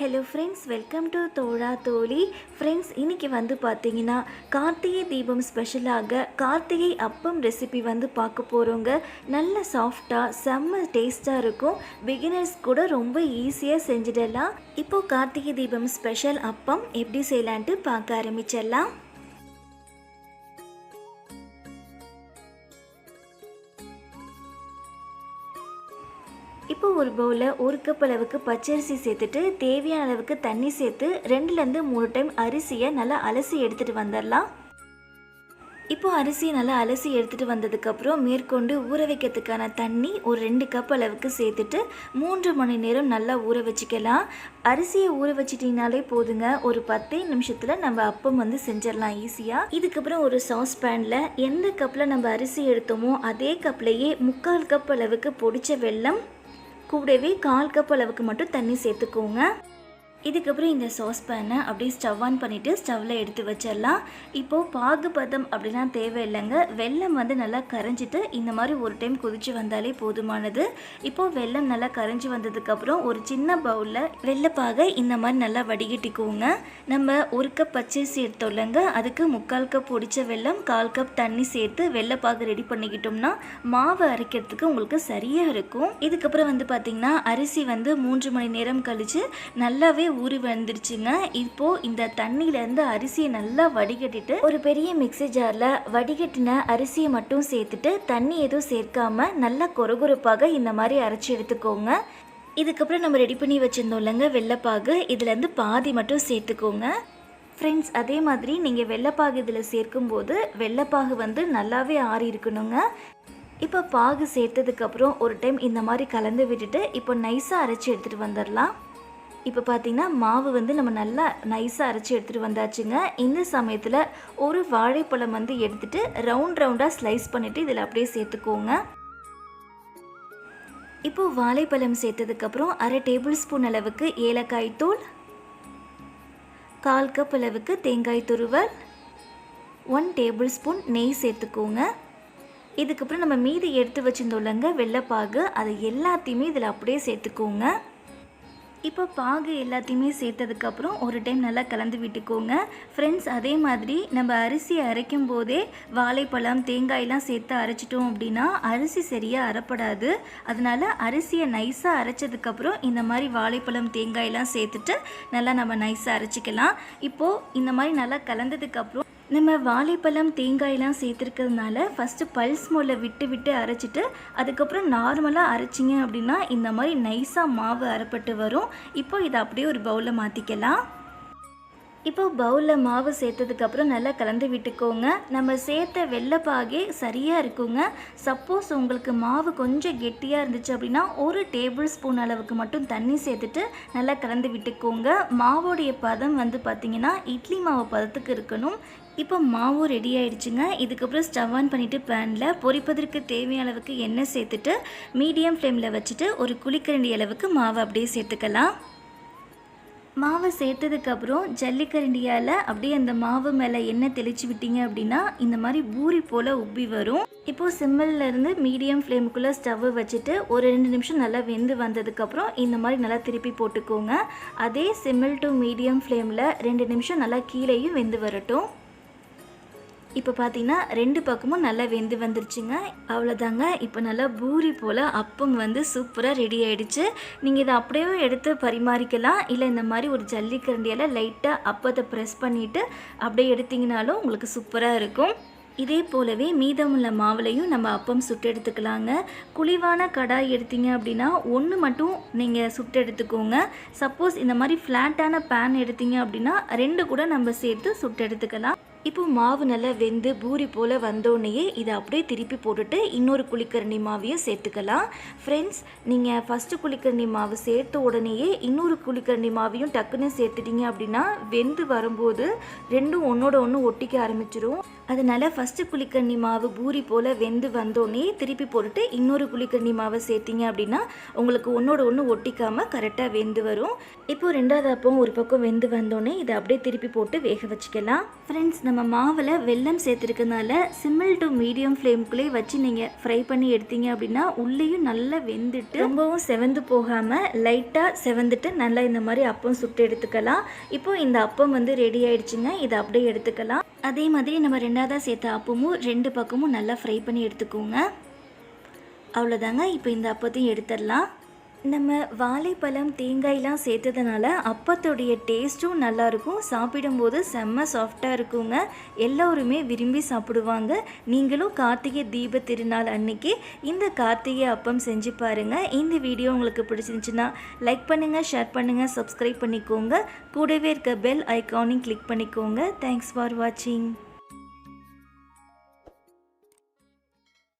Hello friends welcome to தோழா தோழி friends இன்னைக்கு வந்து பார்த்தீங்கன்னா கார்த்திகை தீபம் ஸ்பெஷலாக கார்த்திகை அப்பம் ரெசிபி வந்து பார்க்க போகிறோங்க நல்ல சாஃப்டாக செம்ம டேஸ்ட்டாக இருக்கும். பிகினர்ஸ் கூட ரொம்ப ஈஸியாக செஞ்சிடலாம். இப்போது கார்த்திகை தீபம் ஸ்பெஷல் அப்பம் எப்படி செய்யலான்ட்டு பார்க்க ஆரம்பிச்சிடலாம். இப்போ ஒரு பவுலில் ஒரு கப் அளவுக்கு பச்சரிசி சேர்த்துட்டு தேவையான அளவுக்கு தண்ணி சேர்த்து ரெண்டுலேருந்து மூணு டைம் அரிசியை நல்லா அலசி எடுத்துகிட்டு வந்துடலாம். இப்போ அரிசியை நல்லா அலசி எடுத்துகிட்டு வந்ததுக்கப்புறம் மேற்கொண்டு ஊற வைக்கிறதுக்கான தண்ணி ஒரு ரெண்டு கப் அளவுக்கு சேர்த்துட்டு மூன்று மணி நேரம் நல்லா ஊற வச்சுக்கலாம். அரிசியை ஊற வச்சிட்டிங்கனாலே போதுங்க. ஒரு பத்தே நிமிஷத்தில் நம்ம அப்பம் வந்து செஞ்சிடலாம் ஈஸியாக இதுக்கப்புறம் ஒரு சாஸ் பேனில் எந்த கப்பில் நம்ம அரிசி எடுத்தோமோ அதே கப்லேயே முக்கால் கப் அளவுக்கு பொடிச்ச வெல்லம் கூடவே கால் கப் அளவுக்கு மட்டும் தண்ணி சேர்த்துக்கோங்க. இதுக்கப்புறம் இந்த சாஸ் பேனை அப்படியே ஸ்டவ் ஆன் பண்ணிவிட்டு ஸ்டவ்வில் எடுத்து வச்சிடலாம். இப்போது பாகு பதம் அப்படிலாம் தேவையில்லைங்க. வெல்லம் வந்து நல்லா கரைஞ்சிட்டு இந்த மாதிரி ஒரு டைம் கொதித்து வந்தாலே போதுமானது. இப்போது வெள்ளம் நல்லா கரைஞ்சி வந்ததுக்கப்புறம் ஒரு சின்ன பவுலில் வெள்ளைப்பாகை இந்த மாதிரி நல்லா வடிகட்டிக்குவோங்க நம்ம ஒரு கப் பச்சரிசி எடுத்தோம்லங்க. அதுக்கு முக்கால் கப் பொடிச்ச வெள்ளம் கால் கப் தண்ணி சேர்த்து வெள்ளப்பாக ரெடி பண்ணிக்கிட்டோம்னா மாவு அரைக்கிறதுக்கு உங்களுக்கு சரியாக இருக்கும். இதுக்கப்புறம் வந்து பார்த்திங்கன்னா அரிசி வந்து மூன்று மணி நேரம் கழித்து நல்லாவே ஊறி வந்துருச்சுங்க இப்போ இந்த தண்ணியிலேருந்து அரிசியை நல்லா வடிகட்டிட்டு ஒரு பெரிய மிக்ஸி ஜாரில் வடிகட்டின அரிசியை மட்டும் சேர்த்துட்டு தண்ணி எதுவும் சேர்க்காம நல்லா கொரகொரப்பாக இந்த மாதிரி அரைச்சி எடுத்துக்கோங்க. இதுக்கப்புறம் நம்ம ரெடி பண்ணி வச்சுருந்தோம் இல்லைங்க வெள்ளைப்பாகு. இதுலேருந்து பாதி மட்டும் சேர்த்துக்கோங்க. ஃப்ரெண்ட்ஸ் அதே மாதிரி நீங்கள் வெள்ளைப்பாகு இதில் சேர்க்கும்போது வெள்ளைப்பாகு வந்து நல்லாவே ஆறி இருக்கணுங்க. இப்போ பாகு சேர்த்ததுக்கப்புறம் ஒரு டைம் இந்த மாதிரி கலந்து விட்டுட்டு இப்போ நைஸாக அரைச்சி எடுத்துகிட்டு வந்துடலாம் இப்போ பார்த்தீங்கன்னா மாவு வந்து நம்ம நல்லா நைஸாக அரைச்சி எடுத்துகிட்டு வந்தாச்சுங்க. இந்த சமயத்தில் ஒரு வாழைப்பழம் வந்து எடுத்துகிட்டு ரவுண்ட் ரவுண்டாக ஸ்லைஸ் பண்ணிவிட்டு இதில் அப்படியே சேர்த்துக்கோங்க. இப்போது வாழைப்பழம் சேர்த்ததுக்கப்புறம் அரை டேபிள் ஸ்பூன் அளவுக்கு ஏலக்காய் தூள் கால் கப் அளவுக்கு தேங்காய் துருவல் ஒன் டேபிள் ஸ்பூன் நெய் சேர்த்துக்கோங்க. இதுக்கப்புறம் நம்ம மீதி எடுத்து வச்சுருந்தோம்லங்க வெள்ளைப்பாகு அதை எல்லாத்தையுமே இதில் அப்படியே சேர்த்துக்கோங்க. இப்போ பாகு எல்லாத்தையுமே சேர்த்ததுக்கப்புறம் ஒரு டைம் நல்லா கலந்து விட்டுக்கோங்க. ஃப்ரெண்ட்ஸ் அதே மாதிரி நம்ம அரிசியை அரைக்கும் போதே வாழைப்பழம் தேங்காயெலாம் சேர்த்து அரைச்சிட்டோம் அப்படின்னா அரிசி சரியாக அரைப்படாது அதனால் அரிசியை நைஸாக அரைச்சதுக்கப்புறம் இந்த மாதிரி வாழைப்பழம் தேங்காயெல்லாம் சேர்த்துட்டு நல்லா நம்ம நைஸாக அரைச்சிக்கலாம். இப்போது இந்த மாதிரி நல்லா கலந்ததுக்கப்புறம் நம்ம வாழைப்பழம் தேங்காயெல்லாம் சேர்த்துருக்கிறதுனால ஃபஸ்ட்டு பல்ஸ் மோலில் விட்டு விட்டு அரைச்சிட்டு அதுக்கப்புறம் நார்மலாக அரைச்சிங்க அப்படின்னா இந்த மாதிரி நைஸாக மாவு அரைப்பட்டு வரும். இப்போ இதை அப்படியே ஒரு பவுலில் மாற்றிக்கலாம் இப்போ பவுலில் மாவு சேர்த்ததுக்கப்புறம் நல்லா கலந்து விட்டுக்கோங்க. நம்ம சேர்த்த வெள்ளைப்பாகே சரியாக இருக்குங்க. சப்போஸ் உங்களுக்கு மாவு கொஞ்சம் கெட்டியாக இருந்துச்சு அப்படின்னா ஒரு டேபிள் ஸ்பூன் அளவுக்கு மட்டும் தண்ணி சேர்த்துட்டு நல்லா கலந்து விட்டுக்கோங்க. மாவோடைய பதம் வந்து பார்த்திங்கன்னா இட்லி மாவு பதத்துக்கு இருக்கணும். இப்போ மாவு ரெடி ஆயிடுச்சுங்க. இதுக்கப்புறம் ஸ்டவ் ஆன் பண்ணிவிட்டு பேனில் பொரிப்பதற்கு தேவையான அளவுக்கு எண்ணெய் சேர்த்துட்டு மீடியம் ஃப்ளேமில் வச்சுட்டு ஒரு குளிக்கரண்டி அளவுக்கு மாவு அப்படியே சேர்த்துக்கலாம். மாவை சேர்த்ததுக்கப்புறம் ஜல்லிக்கரண்டியால் அப்படியே அந்த மாவு மேலே எண்ணெய் தெளித்து விட்டீங்க அப்படின்னா இந்த மாதிரி பூரி போல் உப்பி வரும். இப்போது சிம்மில் இருந்து மீடியம் ஃப்ளேமுக்குள்ளே ஸ்டவ்வு வச்சுட்டு ஒரு ரெண்டு நிமிஷம் நல்லா வெந்து வந்ததுக்கப்புறம் இந்த மாதிரி நல்லா திருப்பி போட்டுக்கோங்க. அதே சிம்மில் டு மீடியம் ஃப்ளேமில் ரெண்டு நிமிஷம் நல்லா கீழேயும் வெந்து வரட்டும். இப்போ பார்த்தீங்கன்னா ரெண்டு பக்கமும் நல்லா வெந்து வந்துருச்சுங்க. அவ்வளோதாங்க. இப்போ நல்லா பூரி போல் அப்பம் வந்து சூப்பராக ரெடி ஆகிடுச்சு நீங்கள் இதை அப்படியே எடுத்து பரிமாறிக்கலாம். இல்லை இந்த மாதிரி ஒரு ஜல்லிக்கரண்டியால் லைட்டாக அப்பத்தை ப்ரெஸ் பண்ணிவிட்டு அப்படியே எடுத்திங்கனாலும் உங்களுக்கு சூப்பராக இருக்கும். இதே போலவே மீதமுள்ள மாவுலையும் நம்ம அப்பம் சுட்டு எடுத்துக்கலாங்க. குழிவான கடாய் எடுத்தீங்க அப்படின்னா ஒன்று மட்டும் நீங்கள் சுட்டு எடுத்துக்கோங்க. சப்போஸ் இந்த மாதிரி ஃப்ளாட்டான பேன் எடுத்தீங்க அப்படின்னா ரெண்டு கூட நம்ம சேர்த்து சுட்டு எடுத்துக்கலாம். இப்போ மாவு நல்லா வெந்து பூரி போல் வந்தோடனேயே இதை அப்படியே திருப்பி போட்டுட்டு இன்னொரு குழிக்கரண்டி மாவையும் சேர்த்துக்கலாம். ஃப்ரெண்ட்ஸ் நீங்கள் ஃபஸ்ட்டு குழிக்கரண்டி மாவு சேர்த்த உடனேயே இன்னொரு குழிக்கரண்டி மாவையும் டக்குன்னு சேர்த்துட்டீங்க அப்படின்னா வெந்து வரும்போது ரெண்டும் ஒன்றோட ஒன்று ஒட்டிக்க ஆரம்பிச்சிடும் அதனால் ஃபஸ்ட்டு குழிக்கண்ணி மாவு பூரி போல் வெந்து வந்தோடனே திருப்பி போட்டுட்டு இன்னொரு குழிக்கண்ணி மாவை சேர்த்திங்க அப்படின்னா உங்களுக்கு ஒன்றோட ஒன்று ஒட்டிக்காமல் கரெக்டாக வெந்து வரும். இப்போ ரெண்டாவது அப்பம் ஒரு பக்கம் வெந்து வந்தோடனே இதை அப்படியே திருப்பி போட்டு வேக வச்சுக்கலாம். ஃப்ரெண்ட்ஸ் நம்ம மாவில் வெல்லம் சேர்த்துருக்கனால சிம்மிள் டு மீடியம் ஃப்ளேம்குள்ளேயே வச்சு நீங்கள் ஃப்ரை பண்ணி எடுத்தீங்க அப்படின்னா உள்ளேயும் நல்லா வெந்துட்டு ரொம்பவும் செவந்து போகாமல் லைட்டாக செவந்துட்டு நல்லா இந்த மாதிரி அப்பம் சுட்டு எடுத்துக்கலாம். இப்போ இந்த அப்பம் வந்து ரெடி ஆயிடுச்சுங்க. இதை அப்படியே எடுத்துக்கலாம். அதே மாதிரி நம்ம ரெண்டாவதாக சேர்த்த அப்பமும் ரெண்டு பக்கமும் நல்லா ஃப்ரை பண்ணி எடுத்துக்கோங்க. அவ்வளோதாங்க இப்போ இந்த அப்பத்தையும் எடுத்துடலாம். நம்ம வாழைப்பழம் தேங்காயெலாம் சேர்த்ததுனால அப்பத்தோடைய டேஸ்ட்டும் நல்லாயிருக்கும். சாப்பிடும்போது செம்ம சாஃப்டாக இருக்குங்க. எல்லோருமே விரும்பி சாப்பிடுவாங்க. நீங்களும் கார்த்திகை தீப திருநாள் அன்னைக்கு இந்த கார்த்திகை அப்பம் செஞ்சு பாருங்கள் இந்த வீடியோ உங்களுக்கு பிடிச்சிருந்துச்சுன்னா லைக் பண்ணுங்கள் ஷேர் பண்ணுங்கள் சப்ஸ்கிரைப் பண்ணிக்கோங்க. கூடவே இருக்க பெல் ஐக்கானையும் கிளிக் பண்ணிக்கோங்க. தேங்க்ஸ் ஃபார் வாட்சிங்